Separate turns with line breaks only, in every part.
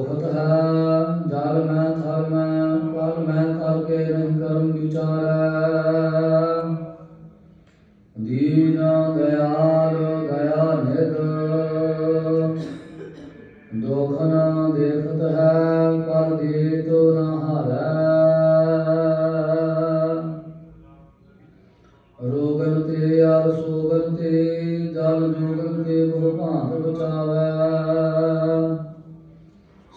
ਤੋਹਤ ਹੈ ਜਲ ਮੈਂ ਥਲ ਮੈਂ ਪਲ ਮੈਂ ਤਲ ਕੇ ਨਹੀਂ ਕਰਮ ਵਿਚਾਰੈ। ਦੀਨ ਦਇਆਲ, ਦਇਆ ਨਿਧ। ਦੁਖ ਨ ਦੇਖਤ ਹੈ, ਪਰ ਦੇਤ ਨ ਹਾਰੈ। ਰੋਗਨ ਤੇ ਆਰ ਸੋਗਨ ਤੇ, ਜਲ ਜੋਗਨ ਤੇ ਬਹੁ ਭਾਂਤ ਬਚਾਵੈ।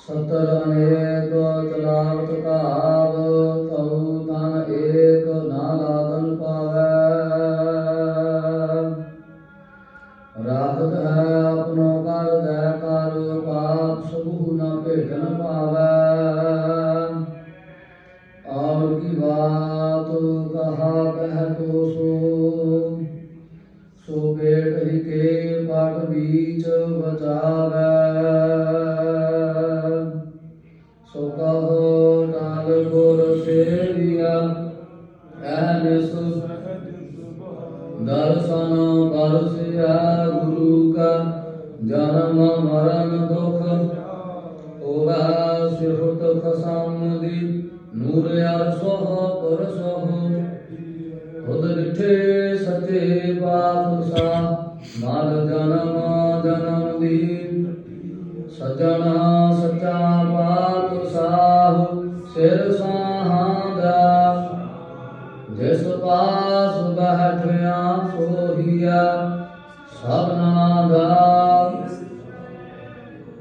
ਸਤਰ ਅਨੇਕ ਤਲਾਵਤ ਕਾਬ ਤਉ ਤਨ ਏਕ ਨਾ ਲਾਗਨ ਪਾਵੈ ਰਾਖਤ ਹੈ ਆਪਣੋ ਕਰ ਦੈ ਕਰ ਪਾਪ ਸਭੂ ਨ ਭੇਟਨ ਪਾਵੈ ਔਰ ਕੀ ਬਾਤ ਕਹਾ ਕਹਿ ਤੋ ਸੋ ਸੋ ਪੇਟ ਹੀ ਕੇ ਪਾਟ ਬੀਚ ਬਚਾਵੈ ਸੇਵੀਆ ਐਨਸ ਦਰਸ਼ਨ ਬਰਸਿਆ ਗੁਰੂ ਕਾ ਜਨਮ ਮਰਨ ਦੁਖ ਹੋਗਾ ਸਿਰਹੁਤ ਖਸਮ ਦੀ ਨੂਰ ਅਰ ਸੋਹ ਸੋਹੀਆ ਸਭਨਾ ਦਾ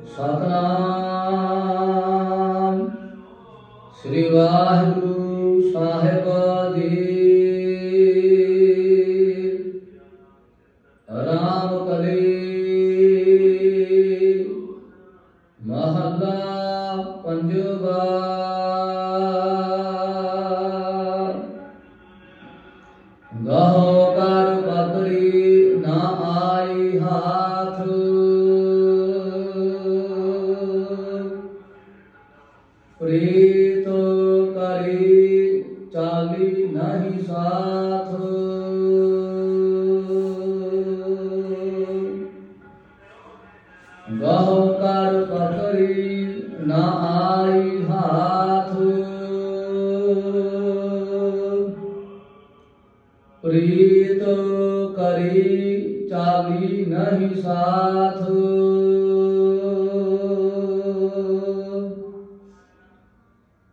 ਸਤਨਾਮ। ਸ੍ਰੀ ਵਾਹਿਗੁਰੂ ਆਈ ਪ੍ਰੀਤ ਕਰੀ ਚਾਲੀ ਨਹੀਂ ਸਾਥ। ਗਹੋ ਕਰ ਬਕਰੀ ਨਾ ਆਈ ਹਾਥ। ਪ੍ਰੀਤ ਕਰੀ ਚਾਲੀ ਨਹੀਂ ਸਾਥ।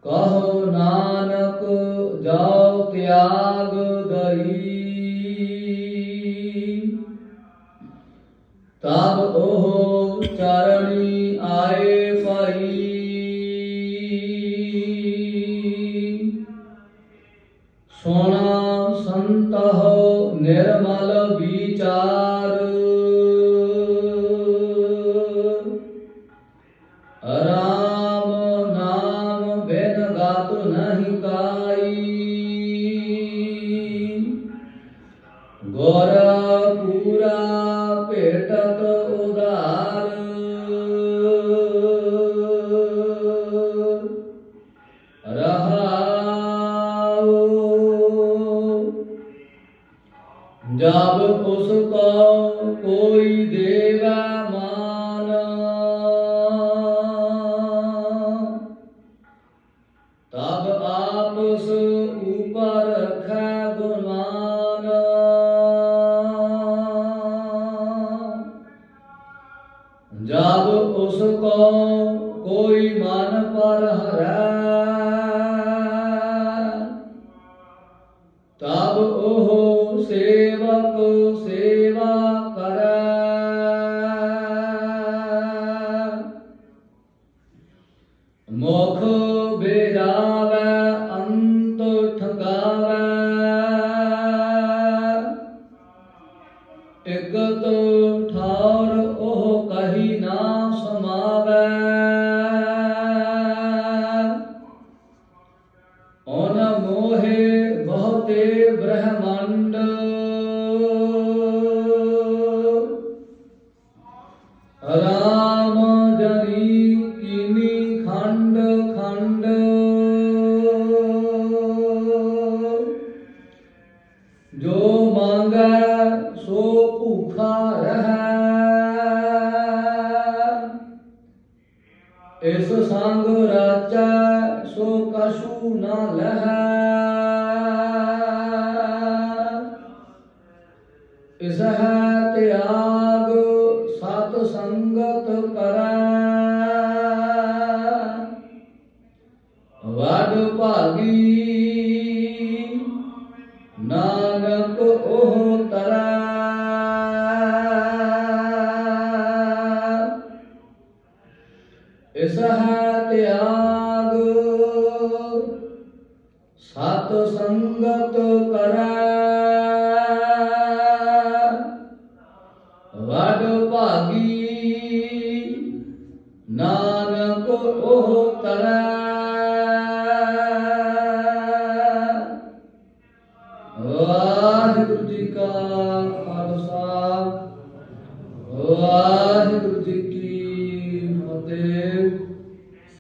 ਕਹੋ ਨਾਨਕ ਜਾਓ ਤਿਆਗ ਦਈ। ਤਬ ਉਹ ਚਰਣੀ ਰਾਮ ਨਾਮ ਬਿਨ ਗਤ ਨਹੀਂ ਕਾਈ। ਗੁਰ ਪੂਰਾ ਭੇਟਤ ਉਦਾਰ ਰਹਾਉ। ਜਬ ਉਸ ਕੋ ਕੋਈ ਦੇ ਜਬ ਉਸ ਕੋ ਕੋਈ ਮਨ ਪਰ ਹਰੈ ਤਬ ਉਹ ਇਸ ਸੰਗ ਰਾਜੈ ਸੋ ਕਛੂ ਨਾ ਲਹੈ। ਇਸ ਹੈ ਤਿਆਗ ਸਤ ਸੰਗਤ ਕਰੈ। ਵਡ ਭਾਗੀ ਨਾਨਕ ਉਹ ਸੰਗਤ ਕਰੈ।